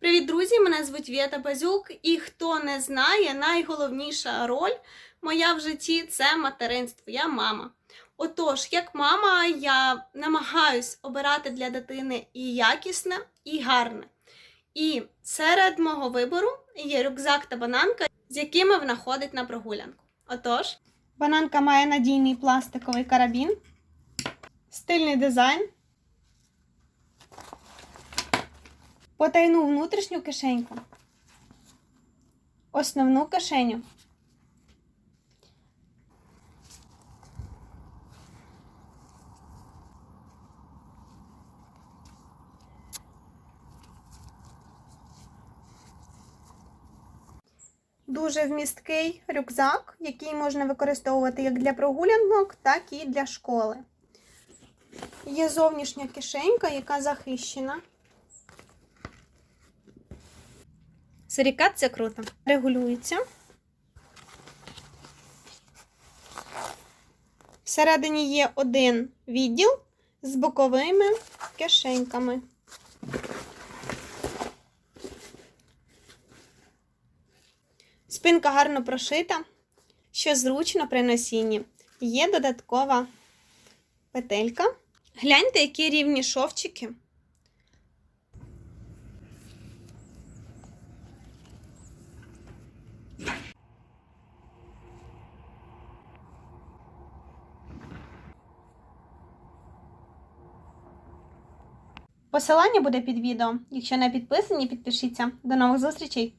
Привіт, друзі! Мене звуть Вєта Базюк, і хто не знає, найголовніша роль моя в житті це материнство. Я мама. Отож, як мама, я намагаюсь обирати для дитини і якісне, і гарне. І серед мого вибору є рюкзак та бананка, з якими вона ходить на прогулянку. Отож, бананка має надійний пластиковий карабін, стильний дизайн. Потайну внутрішню кишеньку, основну кишеню. Дуже вмісткий рюкзак, який можна використовувати як для прогулянок, так і для школи. Є зовнішня кишенька, яка захищена. Сирікат це круто. Регулюється. Всередині є один відділ з боковими кишеньками. Спинка гарно прошита, що зручно при носінні. Є додаткова петелька. Гляньте, які рівні шовчики. Посилання буде під відео. Якщо не підписані, підпишіться. До нових зустрічей!